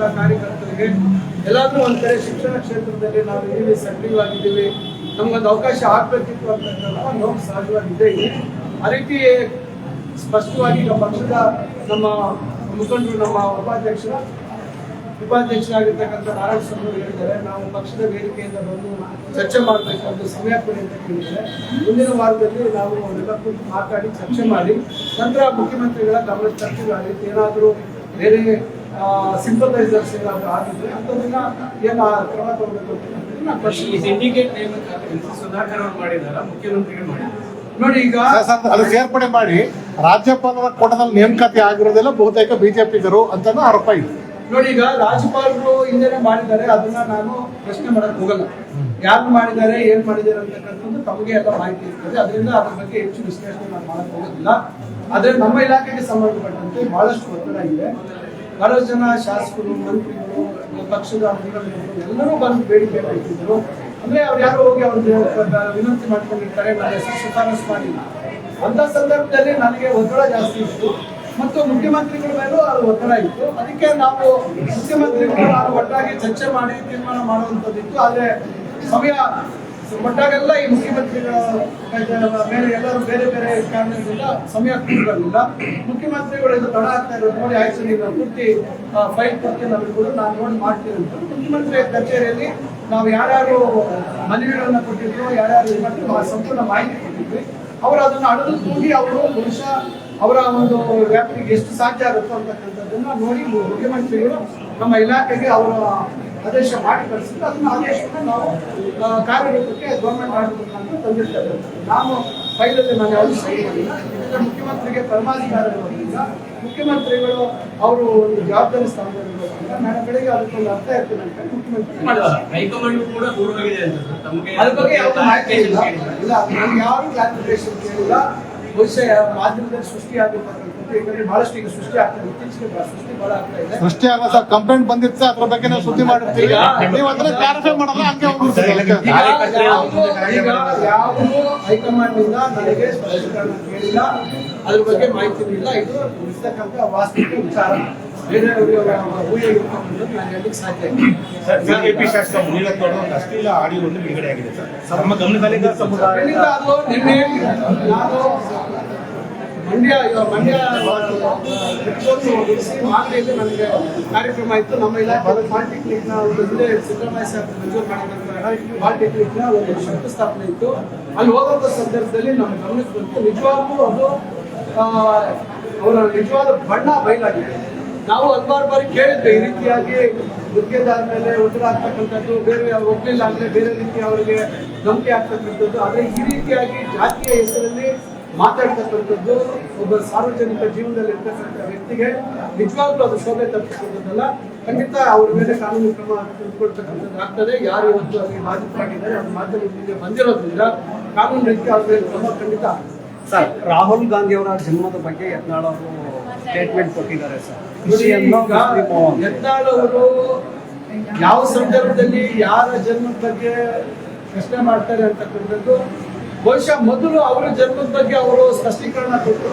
ಪಕ್ಷದ ಕಾರ್ಯಕರ್ತರಿಗೆ, ಎಲ್ಲಾದ್ರೂ ಒಂದ್ ಕಡೆ ಶಿಕ್ಷಣ ಕ್ಷೇತ್ರದಲ್ಲಿ ನಾವು ಇದೀವಿ ಸಕ್ರಿಯ ಆಗಿದ್ದೀವಿ ನಮ್ಗೊಂದು ಅವಕಾಶ ಆಗ್ಬೇಕಿತ್ತು ಅಂತಕ್ಕಂಥ ನೋವು ಸಹಜವಾಗಿದೆ. ಆ ರೀತಿ ಸ್ಪಷ್ಟವಾಗಿ ನಮ್ಮ ಪಕ್ಷದ ನಮ್ಮ ಮುಖಂಡರು, ನಮ್ಮ ಉಪಾಧ್ಯಕ್ಷ, ಉಪಾಧ್ಯಕ್ಷರಾಗಿರ್ತಕ್ಕಂಥ ನಾರಾಯಣ ಸ್ವಾಮಿ ಹೇಳಿದ್ದಾರೆ. ನಾವು ಪಕ್ಷದ ವೇದಿಕೆಯಿಂದ ಬಂದು ಚರ್ಚೆ ಮಾಡಬೇಕು ಸಮಯ ಕೊಡಿ ಅಂತ ಕೇಳಿದ್ದಾರೆ. ಮುಂದಿನ ವಾರದಲ್ಲಿ ನಾವು ಅವರೆಲ್ಲ ಕುರಿತು ಮಾತಾಡಿ, ಚರ್ಚೆ ಮಾಡಿ, ನಂತರ ಮುಖ್ಯಮಂತ್ರಿಗಳ ಗಮನ ತರ್ತೀವಿ. ರೀತಿ ಏನಾದರೂ ಬೇರೆ ಸಿಂಪತೈಸರ್ಸ್ ಏನಾದರೂ ಆಗಿದ್ರೆ ಅಂಥದನ್ನ ಏನು ಕ್ರಮ ತಗೋಬೇಕು ಅಂತ ನಾನು ಈ ಸಿಂಡಿಕೇಟ್ ನೇಮಕ ಸುಧಾಕರ್ ಅವರು ಮಾಡಿದಾರ ಮುಖ್ಯಮಂತ್ರಿಗಳು ಮಾಡಿದ್ದಾರೆ ನೋಡಿ ಈಗ ಅದು ಸೇರ್ಪಡೆ ಮಾಡಿ. ರಾಜ್ಯಪಾಲರ ಕೋಟದಲ್ಲಿ ನೇಮಕಾತಿ ಆಗಿರೋದೆಲ್ಲ ಬಹುತೇಕ ಬಿಜೆಪಿಗರು ಅಂತಾನು ಆರೋಪ ಇದೆ. ನೋಡಿ ಈಗ ರಾಜ್ಯಪಾಲರು ಹಿಂದೆನೆ ಮಾಡಿದ್ದಾರೆ ಅದನ್ನ ನಾನು ಪ್ರಶ್ನೆ ಮಾಡಕ್ ಹೋಗಲ್ಲ. ಯಾರು ಮಾಡಿದ್ದಾರೆ ಏನ್ ಮಾಡಿದ್ದಾರೆ ಅಂತಕ್ಕಂಥದ್ದು ತಮಗೆ ಎಲ್ಲ ಮಾಹಿತಿ ಇರ್ತದೆ. ಅದರಿಂದ ಅದ್ರ ಬಗ್ಗೆ ಹೆಚ್ಚು ವಿಶ್ಲೇಷಣೆ ನಾನು ಮಾಡಕ್ ಹೋಗೋದಿಲ್ಲ. ಆದ್ರೆ ನಮ್ಮ ಇಲಾಖೆಗೆ ಸಂಬಂಧಪಟ್ಟಂತೆ ಬಹಳಷ್ಟು ಒತ್ತಡ ಇದೆ. ಬಹಳಷ್ಟು ಜನ ಶಾಸಕರು, ಮಂತ್ರಿಗಳು, ಪಕ್ಷದ ಎಲ್ಲರೂ ಬಂದು ಬೇಡಿಕೆ ಇಟ್ಟಿದ್ರು. ಅಂದ್ರೆ ಅವ್ರು ಯಾರು ಹೋಗಿ ಅವ್ರಿಗೆ ವಿನಂತಿ ಮಾಡ್ಕೊಂಡಿರ್ತಾರೆ ನನ್ನ ಹೆಸರು ಶಿಫಾರಸು ಮಾಡಿಲ್ಲ. ಅಂತ ಸಂದರ್ಭದಲ್ಲಿ ನನಗೆ ಒತ್ತಡ ಜಾಸ್ತಿ ಇತ್ತು. ಮತ್ತು ಮುಖ್ಯಮಂತ್ರಿಗಳ ಮೇಲೂ ಅದು ಒತ್ತಡ ಇತ್ತು. ಅದಕ್ಕೆ ನಾವು ಮುಖ್ಯಮಂತ್ರಿಗಳು ನಾನು ಒಟ್ಟಾಗಿ ಚರ್ಚೆ ಮಾಡಿ ತೀರ್ಮಾನ ಮಾಡುವಂಥದ್ದಿತ್ತು. ಆದ್ರೆ ಸಮಯ ಒಟ್ಟಾಗೆಲ್ಲ ಈ ಮುಖ್ಯಮಂತ್ರಿಗಳ ಮೇಲೆ ಎಲ್ಲರೂ ಬೇರೆ ಬೇರೆ ಕಾರಣದಿಂದ ಸಮಯ ಕೂಡಲಿಲ್ಲ ಮುಖ್ಯಮಂತ್ರಿಗಳು ಇದು ತಡ ಆಗ್ತಾ ಇರೋದು ನೋಡಿ, ಆಯ್ತು ನೀವು ಪೂರ್ತಿ ಫೈಲ್ ಕೊಡ್ತೀನಿ ನಾವು ಕೂಡ ನಾನು ನೋಡಿ ಮಾಡ್ತೀನಿ ಅಂತ. ಮುಖ್ಯಮಂತ್ರಿ ಕಚೇರಿಯಲ್ಲಿ ನಾವು ಯಾರ್ಯಾರು ಮನವಿಗಳನ್ನ ಕೊಟ್ಟಿದ್ರು, ಯಾರ್ಯಾರು ಮತ್ತು ಸಂಪೂರ್ಣ ಮಾಹಿತಿ ಕೊಟ್ಟಿದ್ವಿ. ಅವರು ಅದನ್ನು ಅಡಲು ತೂಗಿ ಅವರು ಬಹುಶಃ ಅವರ ಒಂದು ವ್ಯಾಪ್ತಿಗೆ ಎಷ್ಟು ಸಾಧ್ಯ ಆಗುತ್ತೋ ಅಂತಕ್ಕಂಥದ್ದನ್ನ ನೋಡಿ ಮುಖ್ಯಮಂತ್ರಿಗಳು ನಮ್ಮ ಇಲಾಖೆಗೆ ಅವರ ಆದೇಶ ಮಾಡಿ ಕಳಿಸಿದ್ರು ಅದನ್ನ ಆದೇಶವನ್ನು ನಾವು ಕಾರ್ಯರೂಪಕ್ಕೆ ಗೌರ್ಮೆಂಟ್ ಆಡಳಿತ ತಂದಿರ್ತೇವೆ. ನಾನು ಫೈಲಲ್ಲಿ ನಾನು ಯಾವುದು ಸಹಿ ಮಾಡಿಲ್ಲ. ಮುಖ್ಯಮಂತ್ರಿಗೆ ಪರಮಾಧಿಕಾರ ಇರೋದ್ರಿಂದ ಮುಖ್ಯಮಂತ್ರಿಗಳು ಅವರು ಒಂದು ಜವಾಬ್ದಾರಿ ಸ್ಥಾನದಲ್ಲಿ ಇರೋದ್ರಿಂದ ನಾಳೆ ಬೆಳಿಗ್ಗೆ ಅದಕ್ಕೊಂದು ಅರ್ಥ ಇರ್ತದೆ ಅಂತ ಮುಖ್ಯಮಂತ್ರಿ ಅದ್ರ ಬಗ್ಗೆ ಯಾವ್ದು ಮಾಹಿತಿ ಇಲ್ಲ. ಇಲ್ಲ ನಮ್ಗೆ ಯಾರು ಕ್ಲಾರಿಫಿಕೇಶನ್ ಕೇಳಿಲ್ಲ. ಬಹುಶಃ ಮಾಧ್ಯಮದಲ್ಲಿ ಸೃಷ್ಟಿ ಆಗಿರ್ತಕ್ಕಂಥದ್ದು ಯಾಕಂದ್ರೆ ಬಹಳಷ್ಟು ಈಗ ಸೃಷ್ಟಿ ಆಗ್ತದೆ. ಇತ್ತೀಚೆಗೆ ಸೃಷ್ಟಿ ಬಹಳ ಆಗ್ತಾ ಇದೆ. ಸೃಷ್ಟಿ ಆಗೋ ಸರ್. ಕಂಪ್ಲೇಂಟ್ ಬಂದಿತ್ತು? ಅದ್ರ ಬಗ್ಗೆ ನಾವು ಸುದ್ದಿ ಮಾಡಿರ್ತೀವಿ ನೀವು ಅದನ್ನ ಕ್ಲಾರಿಫೈ ಮಾಡಲ್ಲ ಹಂಗೆ. ಈಗ ಯಾವುದು ಹೈಕಮಾಂಡ್ ಇಂದ ನನಗೆ ಸ್ಪಷ್ಟೀಕರಣ ಕೇಳಿಲ್ಲ. ಅದ್ರ ಬಗ್ಗೆ ಮಾಹಿತಿ ಇಲ್ಲ ಇದು ಇರ್ತಕ್ಕಂಥ ವಾಸ್ತವಿಕ ವಿಚಾರ. ಅಶ್ಲೀಲ ಆಡಿಯೋ ಒಂದು ಬಿಡುಗಡೆ ಆಗಿದೆ ಸರ್. ನಮ್ಮ ಗಮನದಲ್ಲಿ ಸಮುದಾಯ ನಿನ್ನೆ ನಾನು ಮಂಡ್ಯ ಮಂಡ್ಯ ಮುಗಿಸಿ ಮಾಗಡಿಯಲ್ಲಿ ನನಗೆ ಕಾರ್ಯಕ್ರಮ ಇತ್ತು. ನಮ್ಮ ಇಲಾಖೆ ನ ಒಂದು ಹಿಂದೆ ಸಿದ್ದರಾಮಯ್ಯ ಸಾಹೇಬ್ ಮಂಜೂರು ಮಾಡಿದ ನ ಒಂದು ಶಂಕುಸ್ಥಾಪನೆ ಇತ್ತು. ಅಲ್ಲಿ ಹೋಗೋಂಥ ಸಂದರ್ಭದಲ್ಲಿ ನಮ್ಮ ಗಮನಕ್ಕೆ ಬಂತು ಅದು ಅವರ ನಿಜವಾದ ಬಣ್ಣ ಬಯಲಾಗಿದೆ. ನಾವು ಹಲವಾರು ಬಾರಿ ಕೇಳಿದ್ವಿ, ಈ ರೀತಿಯಾಗಿ ಗುತ್ತಿಗೆದಾರ ಮೇಲೆ ಒತ್ತಡ ಆಗ್ತಕ್ಕಂಥದ್ದು ಬೇರೆ ಒಪ್ಪಿಲ್ಲ ಅಂದ್ರೆ ಬೇರೆ ರೀತಿ ಅವರಿಗೆ ನಂಬಿಕೆ ಆಗ್ತಕ್ಕಂಥದ್ದು ಆದರೆ ಈ ರೀತಿಯಾಗಿ ಜಾತಿಯ ಹೆಸರಲ್ಲಿ ಮಾತಾಡ್ತಕ್ಕಂಥದ್ದು ಒಬ್ಬ ಸಾರ್ವಜನಿಕ ಜೀವನದಲ್ಲಿ ಇರ್ತಕ್ಕಂಥ ವ್ಯಕ್ತಿಗೆ ನಿಜವಾಗ್ಲೂ ಅದು ಶೋಭೆ ತಪ್ಪಿಸುವುದಲ್ಲ. ಖಂಡಿತ ಅವ್ರ ಮೇಲೆ ಕಾನೂನು ಕ್ರಮ ತೆಗೆದುಕೊಳ್ತಕ್ಕಂಥದ್ದು ಆಗ್ತದೆ ಯಾರು ಇವತ್ತು ಅಲ್ಲಿ ಬಾಧಿತರಾಗಿದ್ದಾರೆ ಅದು ಮಾಧ್ಯಮಗಳಿಗೆ ಬಂದಿರೋದ್ರಿಂದ ಕಾನೂನು ರೀತಿ ಅವ್ರ ಮೇಲೆ ಕ್ರಮ ಖಂಡಿತ ಸರ್ ರಾಹುಲ್ ಗಾಂಧಿ ಅವರ ಜನ್ಮದ ಬಗ್ಗೆ ಯತ್ನಾಳ ಅವರು ಸ್ಟೇಟ್ಮೆಂಟ್ ಕೊಟ್ಟಿದ್ದಾರೆ ಸರ್. ಯತ್ನಾಳ್ ಅವರು ಯಾವ ಸಂದರ್ಭದಲ್ಲಿ ಯಾರ ಜನ್ಮದ ಬಗ್ಗೆ ಪ್ರಶ್ನೆ ಮಾಡ್ತಾರೆ ಅಂತಕ್ಕಂಥದ್ದು ಬಹುಶಃ ಮೊದಲು ಅವರ ಜನ್ಮದ ಬಗ್ಗೆ ಅವರು ಸ್ಪಷ್ಟೀಕರಣ ಕೊಟ್ಟು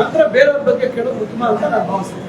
ನಂತರ ಬೇರೆಯವ್ರ ಬಗ್ಗೆ ಕೇಳೋದು ಉತ್ತಮ ಅಂತ ನಾನು ಭಾವಿಸ್ತೀನಿ.